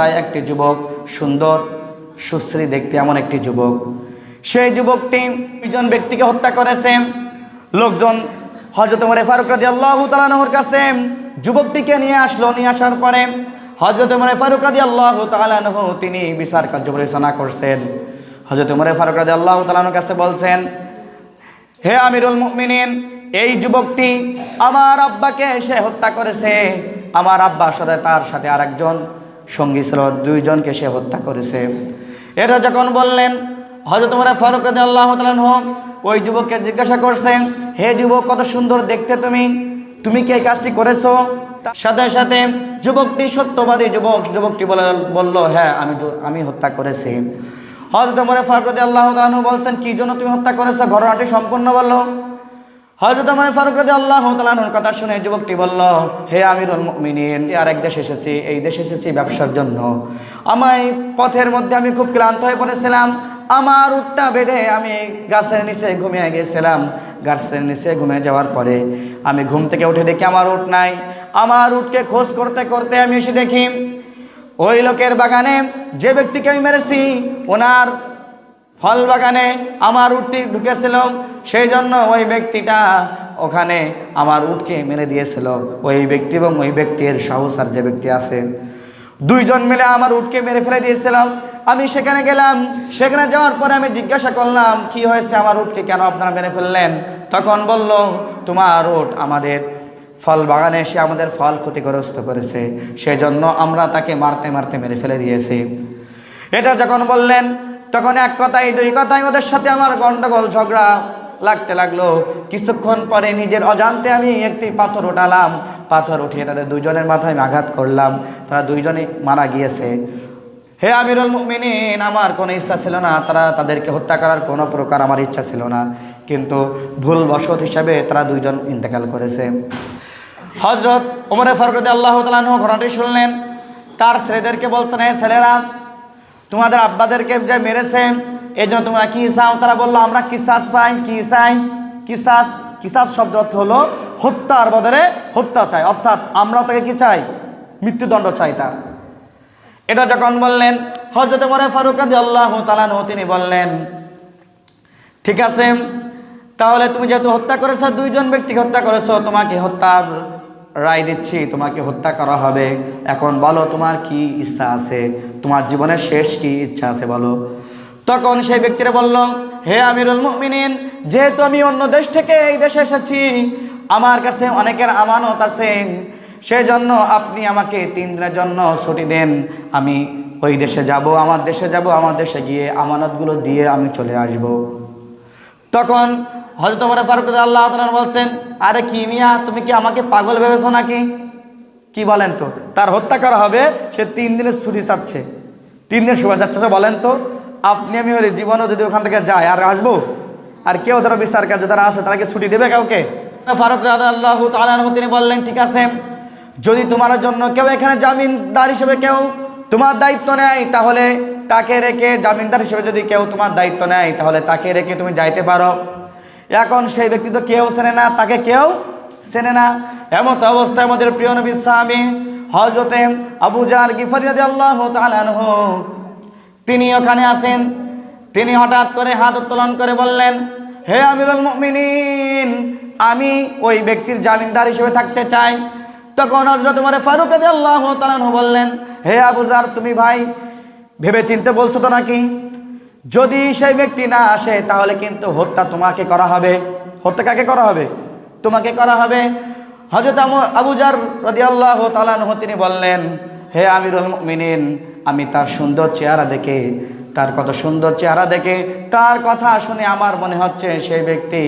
অবস্থায় একটি যুবক, সুন্দর, সুশ্রী দেখতে এমন একটি যুবক। সেই যুবকটি দুইজন ব্যক্তিকে হত্যা করেছে। লোকজন হজরত উমরে ফারুক রাজি আল্লাহ তালানহর কাছে যুবকটিকে নিয়ে আসলো। নিয়ে আসার পরে হজরত উমরে ফারুক রাজি আল্লাহ তালানহ তিনি বিচার কার্য পরিচালনা করছেন। হজরত উমরে ফারুক রাজি আল্লাহ তালানোর কাছে বলছেন, হে আমিরুল মুমিনিন, এই যুবকটি আমার আব্বাকে সে হত্যা করেছে। আমার আব্বার সাথে তার সাথে আরেকজন সঙ্গী ছিল, দুইজনকে সে হত্যা করেছে। এটা যখন বললেন হজরত উমরে ফারুক রাজি আল্লাহ ওই যুবককে জিজ্ঞাসা করছেন, হে যুবক, কত সুন্দর দেখতে তুমি। তুমি কি এই কাজটি করেছ? সাথে সাথে যুবকটি, সত্যবাদী যুবক, যুবকটি বলে, বলল হ্যাঁ আমি আমি হত্যা করেছি। হজরত মরে ফারুক রাজি আল্লাহ বলছেন, কি জন্য তুমি হত্যা করেছ? ঘটনাটি সম্পূর্ণ বলল হজরত মরে ফারুক রাজি আল্লাহ তালানুর কথা শুনে যুবকটি বলল, হে আমিরুল মুমিনিন আর এক দেশে এসেছি, এই দেশে এসেছি ব্যবসার জন্য। আমায় পথের মধ্যে আমি খুব ক্লান্ত হয়ে পড়েছিলাম। আমার উটটা বেঁধে আমি গাছের নিচে ঘুমিয়ে গিয়েছিলাম। গাছের নিচে ঘুমিয়ে যাওয়ার পরে আমি ঘুম থেকে উঠে দেখি আমার উট নাই। আমার উটকে খোঁজ করতে করতে আমি এসে দেখি, ওই লোকের বাগানে যে ব্যক্তিকে আমি মেরেছি, ওনার ফল বাগানে আমার উটটি ঢুকেছিল সেই জন্য ওই ব্যক্তিটা ওখানে আমার উটকে মেরে দিয়েছিল। ওই ব্যক্তি এবং ওই ব্যক্তির সহসার যে ব্যক্তি আছে, দুইজন মিলে আমার উটকে মেরে ফেলে দিয়েছিল। আমি সেখানে গেলাম, সেখানে যাওয়ার পরে আমি জিজ্ঞাসা করলাম, কি হয়েছে আমার উটকে কেন আপনারা মেরে ফেললেন? তখন বলল, তোমার উট আমাদের ফল বাগানে এসে আমাদের ফল ক্ষতিগ্রস্ত করেছে সেজন্য আমরা তাকে মারতে মারতে মেরে ফেলে দিয়েছি। এটা যখন বললেন তখন এক কথাই দুই কথাই ওদের সাথে আমার গন্ডগোল, ঝগড়া লাগতে লাগল। কিছুক্ষণ পরে নিজের অজান্তে আমি একটি পাথর উঠালাম। পাথর উঠিয়ে তাদের দুজনের মাথায় আমি আঘাত করলাম। তারা দুইজনে মারা গিয়েছে। হে আমিরুল মুমিনিন, আমার কোনো ইচ্ছা ছিল না। তারা তাদেরকে হত্যা করার কোনো প্রকার আমার ইচ্ছা ছিল না। কিন্তু ভুলবশত হিসাবে তারা দুইজন ইন্তেকাল করেছে। হজরত উমরে ফারুক আল্লাহ তালাহ ঘটনাটি শুনলেন। তার ছেলেদেরকে বলছেন, হে ছেলেরা তোমাদের আব্বাদেরকে যে মেরেছে এই জন্য তোমরা কী চাও? তারা বলল, আমরা কিসাস চাই। কি চাই? কিসাস কিসাস শব্দ অর্থ হলো হত্যার বদলে হত্যা চাই। অর্থাৎ আমরা তাকে কি চাই? মৃত্যুদণ্ড চাই তার। এটা যখন বললেন হজরত মরে ফারুক রাজি আল্লাহ তালানহ তিনি বললেন, ঠিক আছে, তাহলে তুমি যেহেতু হত্যা করেছ, দুইজন ব্যক্তিকে হত্যা করেছ, তোমাকে হত্যার রায় দিচ্ছি, তোমাকে হত্যা করা হবে। এখন বলো, তোমার কি ইচ্ছা আছে? তোমার জীবনের শেষ কি ইচ্ছা আছে বলো? তখন সেই ব্যক্তিরা বলল, হে আমিরুল মুমিনিন, যেহেতু আমি অন্য দেশ থেকে এই দেশে এসেছি, আমার কাছে অনেকের আমানত আছে। সেই জন্য আপনি আমাকে তিন দিনের জন্য ছুটি দেন। আমি ওই দেশে যাব, আমার দেশে যাব, আমার দেশে গিয়ে আমানতগুলো দিয়ে আমি চলে আসব। তখন হজরত ওমর ফারুক আল্লাহ তাআলা বলছেন, আরে কি মিয়া তুমি কি আমাকে পাগল ভেবেছো নাকি? কি বলেন তো? তার হত্যা করা হবে, সে তিন দিনের ছুটি চাচ্ছে। তিন দিনের সময় যাচ্ছে বলেন তো, আপনি আমি হলে জীবনও যদি ওখান থেকে যায় আর আসব? আর কেউ যারা বিচার কাজে যারা আছে, তারা কি ছুটি দেবে কাউকে? ফারুক আল্লাহ তাআলা তিনি বললেন, ঠিক আছে, যদি তোমার জন্য কেউ এখানে জামিনদার হিসেবে কেউ তোমার দায়িত্ব নেয়, তাহলে তাকে রেখে জামিনদার হিসেবে যদি কেউ তোমার দায়িত্ব নেয়, তাহলে তাকে রেখে তুমি যাইতে পারো। এখন সেই ব্যক্তি তো কেউ চেনে না, তাকে কেউ চেনে না। এমত অবস্থায় আমাদের প্রিয় নবী স্বামী হজরতে আবু জার গিফারিয়াদি আল্লাহ তিনি ওখানে আসেন। তিনি হঠাৎ করে হাত উত্তোলন করে বললেন, হে আমিরুল মুমিনিন, আমি ওই ব্যক্তির জামিনদার হিসেবে থাকতে চাই। তখন হজরত উমরে ফারুক আদি আল্লাহ তালানহ বললেন, হে আবুজার তুমি ভাই ভেবে চিনতে বলছো তো নাকি? যদি সেই ব্যক্তি না আসে, তাহলে কিন্তু হত্যা তোমাকে করা হবে। হত্যা কাকে করা হবে? তোমাকে করা হবে। হজরত আবুজার রদি আল্লাহ তালানহ তিনি বললেন, হে আমিরুল মিনিন আমি তার সুন্দর চেহারা দেখে, তার কত সুন্দর চেহারা দেখে, তার কথা শুনে আমার মনে হচ্ছে সেই ব্যক্তি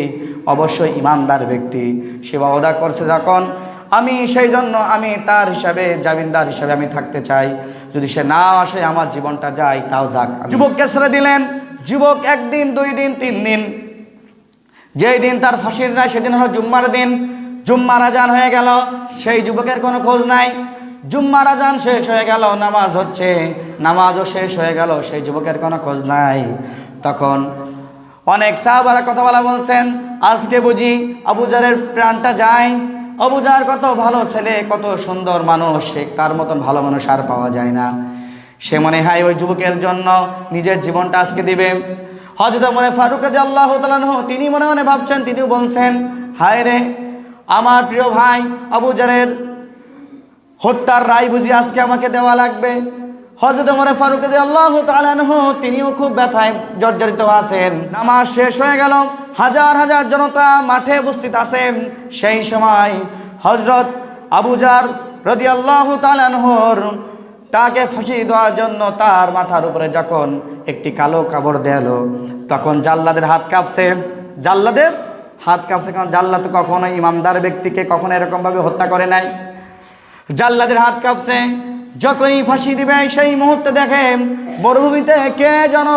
অবশ্যই ইমানদার ব্যক্তি। সে বাবদা করছে যখন আমি, সেই জন্য আমি তার হিসাবে, জামিনদার হিসাবে আমি থাকতে চাই। যদি সে না আসে আমার জীবনটা যায় তাও যাক। যুবককে ছেড়ে দিলেন। যুবক একদিন দুই দিন তিন দিন। যেই দিন তার ফাঁসির রায় সেদিন হলো জুম্মার দিন। জুম্মার আজান হয়ে গেল সেই যুবকের কোনো খোঁজ নাই। জুম্মার আজান শেষ হয়ে গেল নামাজ হচ্ছে। নামাজও শেষ হয়ে গেল সেই যুবকের কোনো খোঁজ নাই। তখন অনেক সাহাবারা কথা বলা বলছেন আজকে বুঝি আবুজারের প্রাণটা যায় অবুজার কত ভালো ছেলে, কত সুন্দর মানুষ, সে তার মতন ভালো মানুষ আর পাওয়া যায় না। সে মনে হয় ওই যুবকের জন্য নিজের জীবনটা আজকে দিবে। হজরত মনে ফারুক রাজি আল্লাহ তালানহ তিনি মনে মনে ভাবছেন, তিনিও বলছেন, হায় রে, আমার প্রিয় ভাই আবু জারের হত্যার রায় বুঝি আজকে আমাকে দেওয়া লাগবে? হজরত মরে ফারুক রাজি আল্লাহ তালানহ তিনিও খুব ব্যথায় জর্জরিত আছেন। নামাজ শেষ হয়ে গেল হাজার হাজার জনতা মাঠে উপস্থিত আছেন। সেই সময় হজরত আবুজার রদি আল্লাহ তালানহর তাকে ফাঁসি দেওয়ার জন্য তার মাথার উপরে যখন একটি কালো কাপড় দেল তখন জাল্লাদের হাত কাঁপছে। জাল্লাদের হাত কাঁপছে কারণ জাল্লা তো কখনো ইমামদার ব্যক্তিকে কখনো এরকমভাবে হত্যা করে নাই। জাল্লাদের হাত কাঁপছে। যখনই ফাঁসি দিবে, সেই মুহূর্তে দেখে মরুভূমিতে কে যেন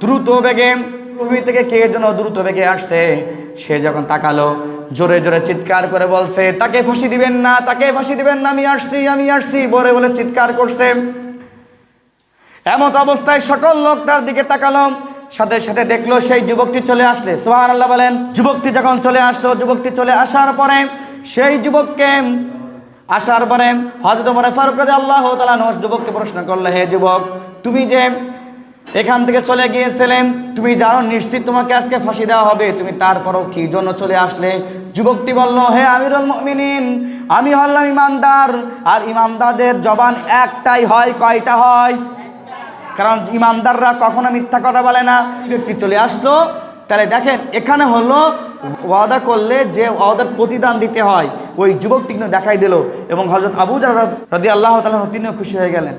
দ্রুত বেগে মরুভূমি থেকে কে যেন দ্রুত বেগে আসছে, সে যখন তাকালো, জোরে জোরে চিৎকার করে বলছে, তাকে ফাঁসি দিবেন না, তাকে ফাঁসি দিবেন না, আমি আসছি আমি আসছি। বলে বলে চিৎকার করছে। এমত অবস্থায় সকল লোক তার দিকে তাকালো। সাথে সাথে দেখল সেই যুবকটি চলে আসলে সোহান আল্লাহ বলেন, যুবকটি যখন চলে আসলো, যুবকটি চলে আসার পরে সেই যুবককে আসার পরে হজরত মনে ফারুক রাজি আল্লাহ তালা যুবককে প্রশ্ন করল, হে যুবক, তুমি যে এখান থেকে চলে গিয়েছিলেন। তুমি জানো, নিশ্চিত তোমাকে আজকে ফাঁসি দেওয়া হবে। তুমি তারপরও কি জন্য চলে আসলে? যুবকটি বলল, হে আমিরুল মুমিনিন, আমি হলাম ইমানদার। আর ইমানদারদের জবান একটাই হয়, কয়টা হয়? কারণ ইমানদাররা কখনো মিথ্যা কথা বলে না। ব্যক্তি চলে আসলো। তাহলে দেখেন, এখানে হলো ওয়াদা করলে যে ওয়াদার প্রতিদান দিতে হয়, ওই যুবকটি কিন্তু দেখাই দিল। এবং হজরত আবু জার রদি আল্লাহ তালা তিনিও খুশি হয়ে গেলেন।